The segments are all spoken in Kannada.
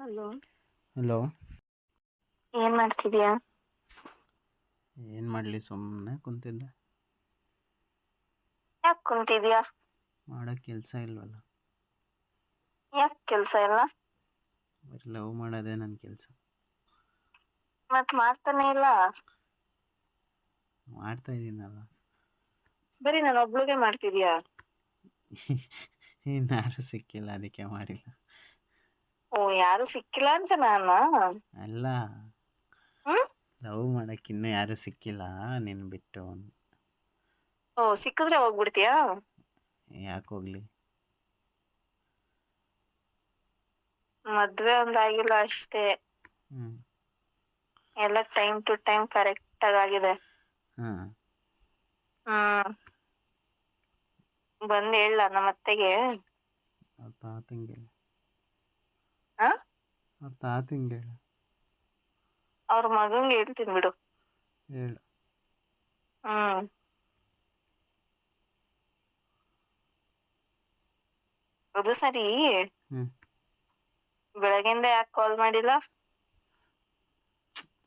ಹಲೋ. ಹಲೋ. ಏನ್ ಮಾಡ್ತಿದ್ಯಾ? ಏನ್ ಮಾಡ್ಲಿ ಸುಮ್ಮನೆ ಕುಂತಿದ್ದೆ. ಯಾಕ್ ಕುಂತಿದ್ಯಾ? ಮಾಡೋ ಕೆಲಸ ಇಲ್ವಲ್ಲ. ಯಾಕ್ ಕೆಲಸ ಇಲ್ಲ? ಬರೀ ಲವ್ ಮಾಡೋದೇ ನನ್ನ ಕೆಲಸ. ಮತ್ ಮಾಡ್ತಾನೆ ಇಲ್ಲ? ಮಾಡ್ತಾ ಇದ್ದೀನಲ್ಲ ಬರೀ ನಾನು ಒಬ್ಳಿಗೆ ಮಾಡ್ತಿದ್ಯಾ? ಇನ್ನಾರು ಸಿಕ್ಕಿಲ್ಲ ಅದಕ್ಕೆ ಮಾಡಿಲ್ಲ. ಓ ಯಾರು ಸಿಕ್ಕಿಲ್ಲ ಅಂತ ನಾನ? ಅಲ್ಲ. ಹ್ಮ್? ಲವ್ ಮಾಡಕ್ ಇನ್ನು ಯಾರು ಸಿಕ್ಕಿಲ್ಲ ನಿನ್ ಬಿಟ್ಟು. ಓ ಸಿಕ್ಕಿದ್ರೆ ಹೋಗ್ಬಿಡ್ತೀಯಾ? ಯಾಕೆ ಹೋಗ್ಲಿ? ಮದ್ವೆ ಒಂದಾಗಿಲ್ಲ ಅಷ್ಟೇ. ಹ್ಮ್. ಎಲ್ಲ ಟೈಮ್ ಟು ಟೈಮ್ ಕರೆಕ್ಟ್ ಆಗಿದೆ ಹಾಂ. ಹ್ಮ್. ಬಂದ್ ಹೇಳ ನಮ್ಮ ಅತ್ತೆಗೆ ತಾತಂಗೆ ಅವ್ರ ತಾತಂಗೆ ಹೇಳು. ಅವ್ರ ಮಗಂಗೆ ಹೇಳ್ತೀನಿ ಬಿಡು. ಹೇಳು. ಹ್ಮ್. ಅದು ಸರಿ. ಬೆಳಗಿಂದ ಯಾಕೆ ಕಾಲ್ ಮಾಡಿಲ್ಲ?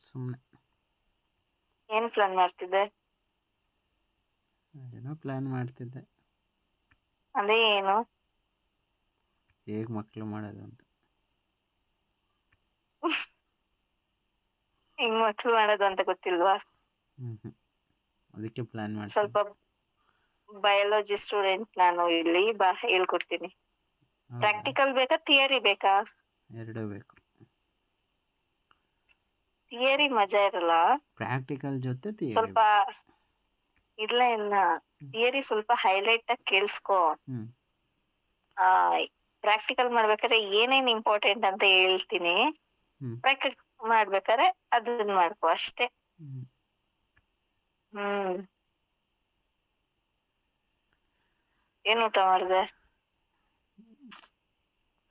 ಸುಮ್ಮನೆ ಏನ್ ಪ್ಲಾನ್ ಮಾಡ್ತಿದ್ದೆ? ಏನೋ ಪ್ಲಾನ್ ಮಾಡ್ತಿದ್ದೆ. ಅದೇ ಏನು? ಹೇಗ್ ಮಕ್ಕಳು ಮಾಡೋದು ಅಂತ ಹಿಂಗ್ ಮಕ್ಳು ಮಾಡೋದು ಅಂತ ಗೊತ್ತಿಲ್ವಾ? ಅದಕ್ಕೆ ಪ್ಲಾನ್ ಮಾಡ್ತೀನಿ. ಸ್ವಲ್ಪ ಬಯಾಲಜಿ ಸ್ಟೂಡೆಂಟ್ ನಾನು ಇಲ್ಲಿ ಬಾ ಹೇಳ್ಕೊಡ್ತೀನಿ? ಪ್ರಾಕ್ಟಿಕಲ್ ಬೇಕಾ ಥಿಯರಿ ಬೇಕಾ? ಎರಡೂ ಬೇಕು. ಥಿಯರಿ ಮಜಾ ಇರಲ್ಲ. ಪ್ರಾಕ್ಟಿಕಲ್ ಜೊತೆ theory ಸ್ವಲ್ಪ ಇಲ್ಲ ಇನ್ನ ಥಿಯರಿ ಸ್ವಲ್ಪ ಹೈಲೈಟ್ ಆಗಿ ಕೇಳಿಸ್ಕೋ. ಆ ಪ್ರಾಕ್ಟಿಕಲ್ ಮಾಡ್ಬೇಕಾದ್ರೆ ಏನೇನ್ ಇಂಪಾರ್ಟೆಂಟ್ ಅಂತ ಹೇಳ್ತೀನಿ. ಪ್ರಾಕ್ಟಿಕಲ್ ಮಾಡ್ಬೇಕಾದ್ರೆ ಅದನ್ನ ಮಾಡ್ಕೋ ಅಷ್ಟೇ. ಹ್ಮ್. ಏನ್ ಊಟ ಮಾಡ್ದೆ?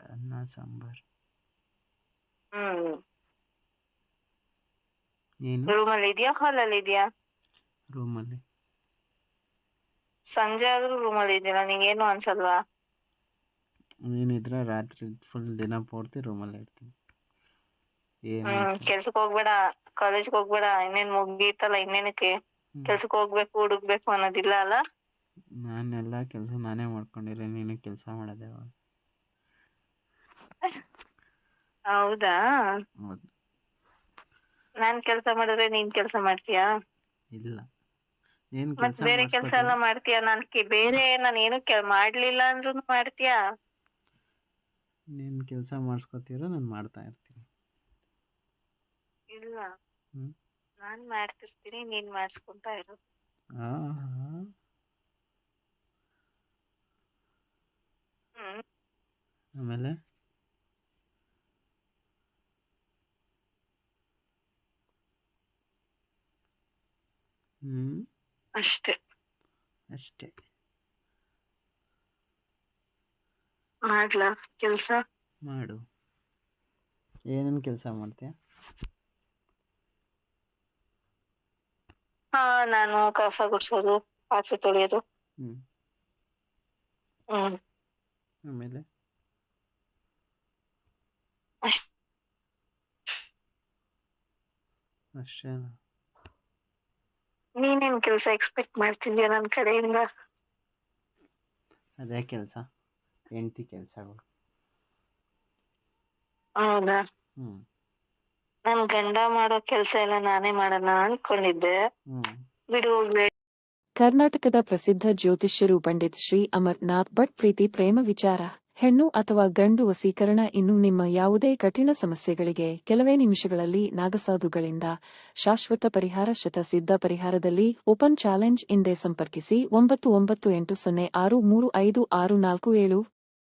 ಅನ್ನ ಸಾಂಬಾರ್. ಹ್ಮ್. ನೀನು? ರೂಮಲ್ಲಿ ಇದೆಯಾ ಹಾಲಲ್ಲಿ ಇದೆಯಾ? ರೂಮಲ್ಲಿ. ಸಂಜೆ ಆದ್ರೂ ರೂಮಲ್ಲಿ ಇದೆಯಲ್ಲ ನಿಂಗೇನು ಅನ್ಸಲ್ವಾ? ನೀನಿದ್ರೆ ರಾತ್ರಿ ಫುಲ್ ದಿನ ಪೂರ್ತಿ ರೂಮಲ್ಲೇ ಇರ್ತೀನಿ. ಕೆಲ್ಸಕ್ ಹೋಗ್ಬೇಡ ಕಾಲೇಜ್ ಹೋಗ್ಬೇಡ ಇನ್ನೇನ್ ಮುಗೀತಲ್ಲ ಇನ್ನೇನಕ್ಕೆ? ಕೆಲ್ಸಕ್ಕೆ ಕೆಲ್ಸಕ್ ಹೋಗ್ಬೇಕು ಹುಡುಕ್ಬೇಕು ಅನ್ನೋದಿಲ್ಲ ಅಲ್ಲ? ನಾನೆಲ್ಲ ಕೆಲಸ ನಾನೇ ಮಾಡ್ಕೊಂಡಿರೋ ನೀನು ಕೆಲಸ ಮಾಡದೆ ಹೌದಾ? ಹೌದು. ನಾನ್ ಕೆಲ್ಸ ಮಾಡಿದ್ರೆ ನೀನ್ ಕೆಲ್ಸ ಮಾಡ್ತೀಯಾ? ಇಲ್ಲ. ಏನ್ ಮತ್ ಕೆಲಸ ಬೇರೆ ಕೆಲ್ಸ ಎಲ್ಲ ಮಾಡ್ತೀಯಾ? ನಾನ್ ಕಿ- ಬೇರೆ ನಾನ್ ಏನು ಕೆಲ್ ಮಾಡ್ಲಿಲ್ಲ ಅಂದ್ರೂ ಮಾಡ್ತೀಯಾ? ನೀನ್ ಕೆಲಸ ಮಾಡಿಸ್ಕೊತೀರೋ ನಾನು ಮಾಡ್ತಾ ಇರ್ತೀನಿ. ಇಲ್ಲ. ಹ್ಮ್. ನಾನ್ ಮಾಡ್ತಿರ್ತೀನಿ ನೀನ್ ಮಾಡ್ಸ್ಕೊಂತ ಇರು. ಹ್ಮ್. ಆಮೇಲೆ? ಹ್ಞೂ ಅಷ್ಟೇ. ಅಷ್ಟೇ. ಮಾಡ್ಲಾ ಕೆಲಸ? ಮಾಡು. ಏನೇನು ಕೆಲಸ ಮಾಡ್ತೀಯ? ಹಾ ನಾನು ಕಸ ಗುಡ್ಸೋದು ಪಾತ್ರೆ ತೊಳೆಯೋದು. ಹ್ಮ್. ಹ್ಮ್. ಆಮೇಲೆ? ಅಷ್ಟ್. ಅಷ್ಟೇನಾ ನೀನೇನ್ ಕೆಲ್ಸ ಎಕ್ಸ್ಪೆಕ್ಟ್ ಮಾಡ್ತಿದ್ಯಾ ನನ್ ಕಡೆಯಿಂದ? ಅದೇ ಕೆಲಸ ಹೆಂಡ್ತಿ ಕೆಲಸಗಳು. ಹೌದಾ? ಹ್ಞೂ ನನ್ ಗಂಡ ಮಾಡೋ ಕೆಲ್ಸ ಎಲ್ಲ ನಾನೇ ಮಾಡೋಣ ಅನ್ಕೊಂಡಿದ್ದೆ. ಬಿಡು ಹೋಗ್ಲಿ ಕರ್ನಾಟಕದ ಪ್ರಸಿದ್ಧ ಜ್ಯೋತಿಷ್ಯರು ಪಂಡಿತ್ ಶ್ರೀ ಅಮರ್ನಾಥ್ ಭಟ್ ಪ್ರೀತಿ ಪ್ರೇಮ ವಿಚಾರ. ಹೆಣ್ಣು ಅಥವಾ ಗಂಡು ವಸೀಕರಣ ಇನ್ನು ನಿಮ್ಮ ಯಾವುದೇ ಕಠಿಣ ಸಮಸ್ಯೆಗಳಿಗೆ ಕೆಲವೇ ನಿಮಿಷಗಳಲ್ಲಿ ನಾಗಸಾಧುಗಳಿಂದ ಶಾಶ್ವತ ಪರಿಹಾರ ಶತಸಿದ್ಧ ಪರಿಹಾರದಲ್ಲಿ ಓಪನ್ ಚಾಲೆಂಜ್ ಇಂದೇ ಸಂಪರ್ಕಿಸಿ ಒಂಬತ್ತು ಒಂಬತ್ತು ಎಂಟು ಸೊನ್ನೆ ಆರು ಮೂರು ಐದು ಆರು ನಾಲ್ಕು ಏಳು.